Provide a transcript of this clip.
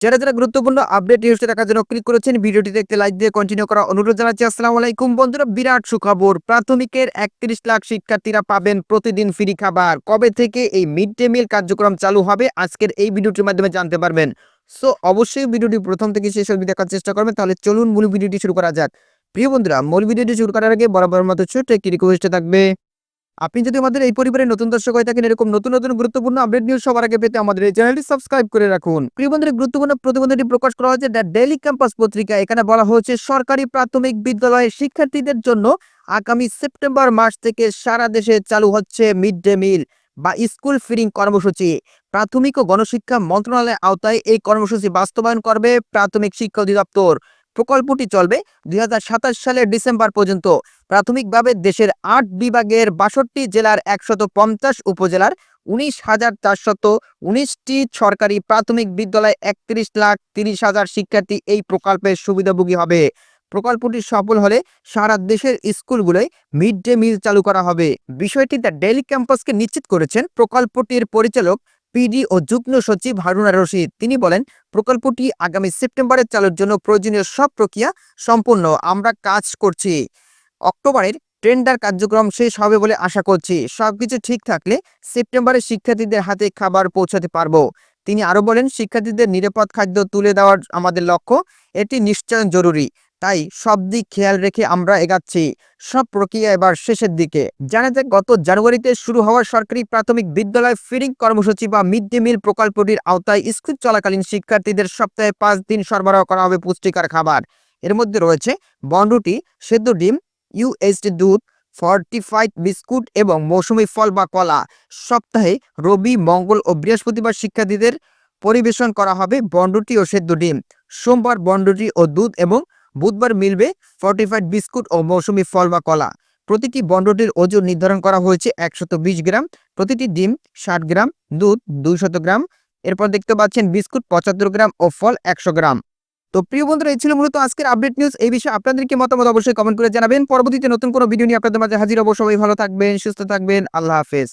যারা যারা গুরুত্বপূর্ণ আপডেট নিউজটি দেখার জন্য ক্লিক করেছেন ভিডিওটি দেখতে লাইক দিয়ে কন্টিনিউ করা অনুরোধ জানাচ্ছি। আসসালামু আলাইকুম বন্ধুরা, বিরাট সুখবর। প্রাথমিকের একত্রিশ লাখ শিক্ষার্থীরা পাবেন প্রতিদিন ফ্রি খাবার। কবে থেকে এই মিড ডে মিল কার্যক্রম চালু হবে? আজকের এই ভিডিওটির মাধ্যমে জানতে পারবেন। সো অবশ্যই ভিডিওটি প্রথম থেকে শেষ অবধি দেখার চেষ্টা করবেন। তাহলে চলুন মূল ভিডিওটি শুরু করা যাক। প্রিয় বন্ধুরা, মূল ভিডিওটি শুরু করার আগে বরাবর মতো ছোট্ট একটি রিকোয়েস্ট থাকবে। আপনি যদি আমাদের এই পরিবারের নতুন দর্শক হয়ে থাকেন, এরকম নতুন নতুন, গুরুত্বপূর্ণ আপডেট নিউজ সবার আগে পেতে আমাদের এই চ্যানেলটি সাবস্ক্রাইব করে রাখুন। প্রিয় গুরুত্বপূর্ণ প্রতিবেদনটি প্রকাশ করা হয়েছে দ্য ডেইলি ক্যাম্পাস পত্রিকা। এখানে বলা হয়েছে, সরকারি প্রাথমিক বিদ্যালয়ের শিক্ষার্থীদের জন্য আগামী সেপ্টেম্বর মাস থেকে সারা দেশে চালু হচ্ছে মিড ডে মিল বা স্কুল ফিরিং কর্মসূচি। প্রাথমিক ও গণশিক্ষা মন্ত্রণালয়ের আওতায় এই কর্মসূচি বাস্তবায়ন করবে প্রাথমিক শিক্ষা অধিদপ্তর। প্রকল্পটি চলবে দুই সালের ডিসেম্বর পর্যন্ত। প্রাথমিকভাবে দেশের আট বিভাগের বাষট্টি জেলার একশত উপজেলার উনিশ হাজার চারশত উনিশটি সরকারি প্রাথমিক বিদ্যালয়ে একত্রিশ লাখ তিরিশ হাজার শিক্ষার্থী এই প্রকল্পের সুবিধাভোগী হবে। প্রকল্পটি সফল হলে সারা দেশের স্কুলগুলোয় মিড ডে মিল চালু করা হবে। বিষয়টি দ্য ডেইলি ক্যাম্পাসকে নিশ্চিত করেছেন প্রকল্পটির পরিচালক পিডি ও যুগ্ম সচিব হারুনা রশিদ। তিনি বলেন, প্রকল্পটি আগামী সেপ্টেম্বরে চালুর জন্য প্রয়োজনীয় সব প্রক্রিয়া সম্পূর্ণ। আমরা কাজ করছি। অক্টোবরের টেন্ডার কার্যক্রম শেষ হবে বলে আশা করছি। সবকিছু ঠিক থাকলে সেপ্টেম্বরে শিক্ষার্থীদের হাতে খাবার পৌঁছাতে পারব। তিনি আরও বলেন, শিক্ষার্থীদের নিরাপদ খাদ্য তুলে দেওয়ার আমাদের লক্ষ্য। এটি নিশ্চয় জরুরি। তাই সব দিক খেয়াল রেখে আমরা এগাচ্ছি। সব প্রক্রিয়া এবার শেষের দিকে। জানা যায় গত জানুয়ারিতে শুরু হওয়া সরকারি প্রাথমিক বিদ্যালয় ফিডিং কর্মসূচি বা মিড ডে মিল প্রকল্পটির আওতায় স্কুল চলাকালীন শিক্ষার্থীদের সপ্তাহে পাঁচ দিন সরবরাহ করা হবে পুষ্টিকর খাবার। এর মধ্যে রয়েছে বনরুটি, সেদ্ধ ডিম ইউএসডি দুধ, ফর্টিফাইড বিস্কুট এবং মৌসুমী ফল বা কলা। সপ্তাহে রবি, মঙ্গল ও বৃহস্পতিবার শিক্ষার্থীদের পরিবেশন করা হবে বনরুটি ও সেদ্ধ ডিম। সোমবার বনরুটি ও দুধ এবং বুধবার মিলবে ফর্টিফাইড বিস্কুট ও মৌসুমী ফল বা কলা। প্রতিটি বনরুটির ওজন নির্ধারণ করা হয়েছে একশত গ্রাম, প্রতিটি ডিম ষাট গ্রাম, দুধ দুইশত গ্রাম। এরপর দেখতে পাচ্ছেন বিস্কুট পঁচাত্তর গ্রাম ও ফল একশো গ্রাম। তো প্রিয় বন্ধুরা, এই ছিল মূলত আজকের আপডেট নিউজ এই বিষয়ে আপনাদেরকে মতামত অবশ্যই কমেন্ট করে জানাবেন। পরবর্তীতে নতুন কোনো ভিডিও নিয়ে আপনাদের মাঝে হাজির অবশ্যই ভালো থাকবেন, সুস্থ থাকবেন। আল্লাহ হাফেজ।